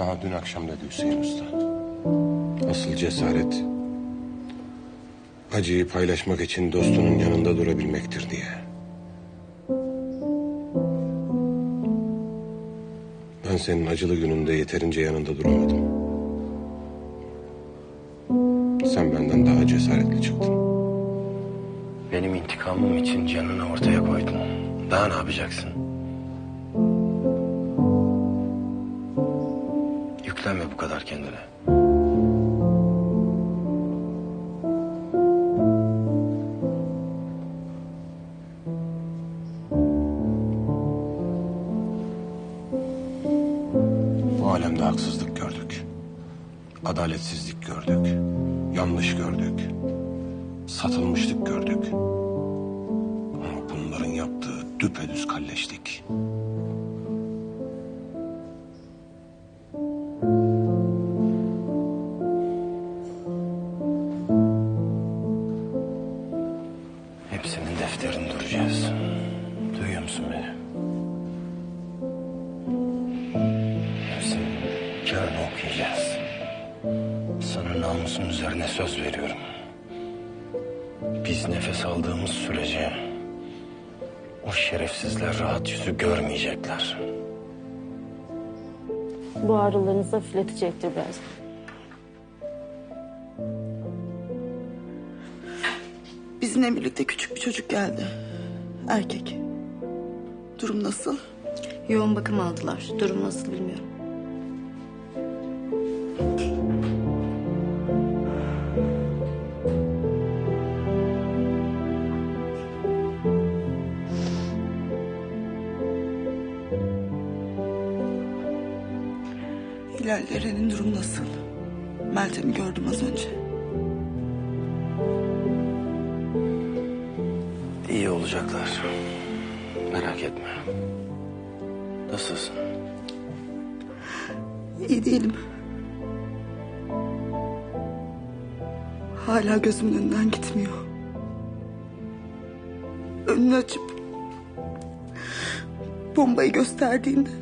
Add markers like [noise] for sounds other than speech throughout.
Bana dün akşam dedi Hüseyin Usta. Asıl cesaret acıyı paylaşmak için dostunun yanında durabilmektir diye. Ben senin acılı gününde yeterince yanında duramadım. Sen benden daha cesaretli çıktın. Benim intikamım için canını ortaya koydun. Daha ne yapacaksın? Yüklenme bu kadar kendine. Bu alemde haksızlık gördük. Adaletsizlik gördük. Yanlış gördük. Satılmışlık gördük. Ama bunların yaptığı düpedüz kalleşlik. Okuyacağız. Sana namusun üzerine söz veriyorum. Biz nefes aldığımız sürece o şerefsizler rahat yüzü görmeyecekler. Bu ağrılarınızı hafifletecektir biraz. Bizimle birlikte küçük bir çocuk geldi. Erkek. Durum nasıl? Yoğun bakım aldılar. Durum nasıl bilmiyorum. Hilal Eren'in durumu nasıl? Meltem'i gördüm az önce. İyi olacaklar. Merak etme. Nasılsın? İyi değilim. Hala gözümün önünden gitmiyor. Önünü açıp bombayı gösterdiğinde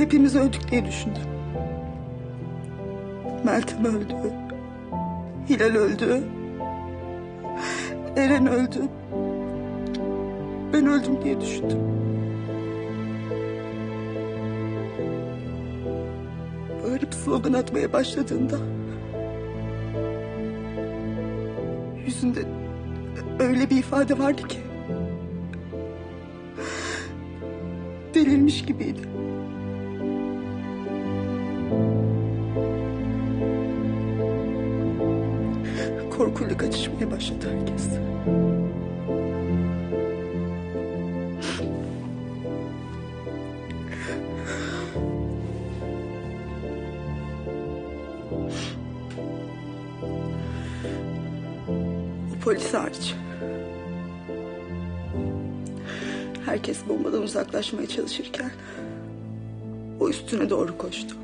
hepimiz öldük diye düşündüm. Meltem öldü. Hilal öldü. Eren öldü. Ben öldüm diye düşündüm. Bağırıp slogan atmaya başladığında yüzünde öyle bir ifade vardı ki delirmiş gibiydi. Korkuyla kaçışmaya başladı herkes. O polis hariç. Herkes bombadan uzaklaşmaya çalışırken o üstüne doğru koştu.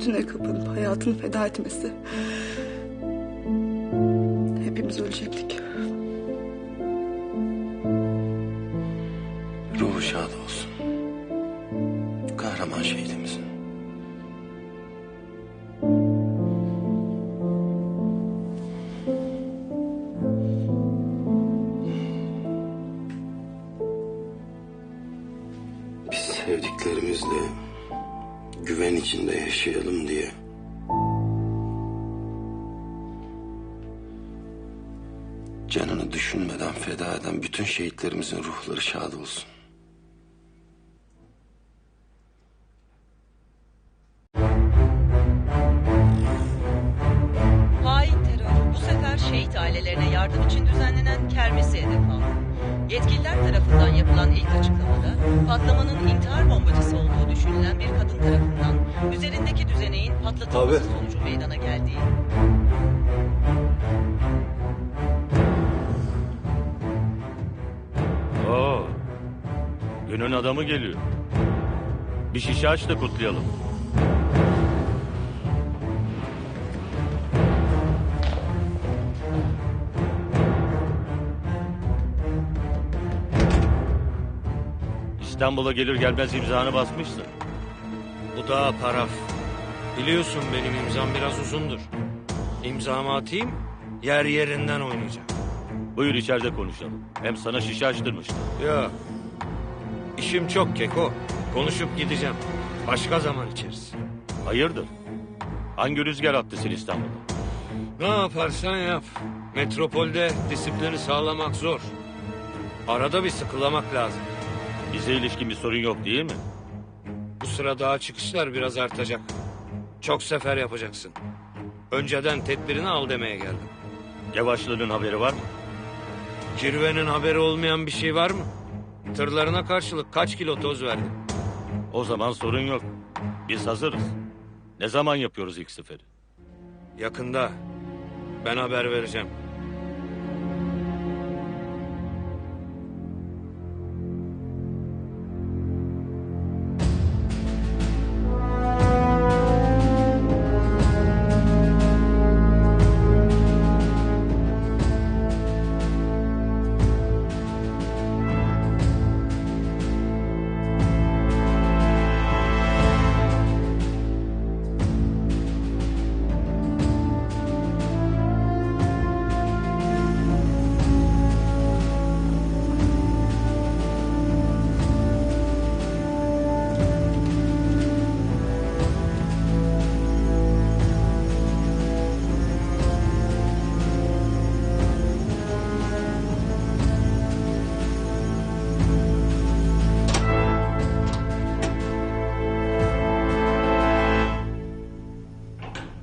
Üstüne kapanıp hayatını feda etmesi hepimiz ölecektik. Ruhu şad olsun. Kahraman şehidimizin. Biz sevdiklerimizle güven içinde yaşayalım diye canını düşünmeden feda eden bütün şehitlerimizin ruhları şad olsun. Hain terör bu sefer şehit ailelerine yardım için düzenlenen kermesi hedef aldı. Yetkililer tarafından yapılan ilk açıklamada patlamanın intihar bombacısı olduğu düşünülen bir kadın tarafından üzerindeki düzeneğin patlatılması sonucu meydana geldiği, Oo. Günün adamı geliyor. Bir şişe aç da kutlayalım. İstanbul'a gelir gelmez imzanı basmışsın. Bu daha paraf. Biliyorsun benim imzam biraz uzundur. İmzamı atayım, yer yerinden oynayacak. Buyur içeride konuşalım. Hem sana şişe açtırmıştım. Ya, işim çok keko. Konuşup gideceğim. Başka zaman içeriz. Hayırdır? Hangi rüzgar attı seni İstanbul'a? Ne yaparsan yap. Metropolde disiplini sağlamak zor. Arada bir sıkılamak lazım. Bize ilişkin bir sorun yok değil mi? Bu sıra daha çıkışlar biraz artacak. Çok sefer yapacaksın. Önceden tedbirini al demeye geldim. Yavaşlığının haberi var mı? Kirvenin haberi olmayan bir şey var mı? Tırlarına karşılık kaç kilo toz verdin? O zaman sorun yok. Biz hazırız. Ne zaman yapıyoruz ilk seferi? Yakında. Ben haber vereceğim.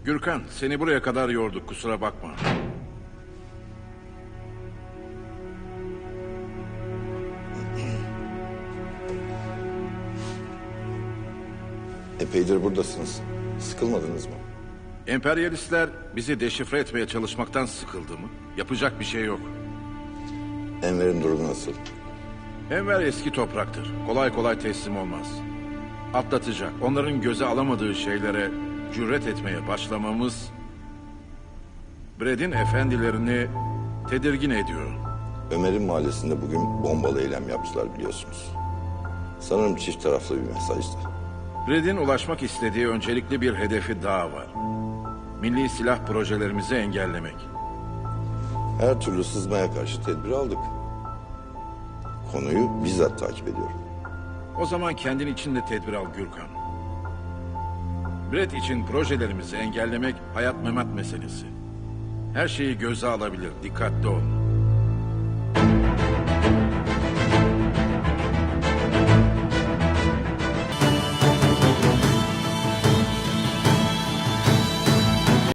Gürkan seni buraya kadar yorduk kusura bakma. [clears throat] Epeydir buradasınız. Sıkılmadınız mı? Emperyalistler bizi deşifre etmeye çalışmaktan sıkıldı mı? Yapacak bir şey yok. Enver'in durumu nasıl? Enver eski topraktır. Kolay kolay teslim olmaz. Atlatacak. Onların göze alamadığı şeylere cüret etmeye başlamamız... Bred'in efendilerini tedirgin ediyor. Ömer'in mahallesinde bugün bombalı eylem yaptılar biliyorsunuz. Sanırım çift taraflı bir mesajdı. Bred'in ulaşmak istediği öncelikli bir hedefi daha var. Milli silah projelerimizi engellemek. Her türlü sızmaya karşı tedbir aldık. Konuyu bizzat takip ediyorum. O zaman kendin için de tedbir al Gürkan. Brett için projelerimizi engellemek hayat memat meselesi. Her şeyi göze alabilir, dikkatli ol.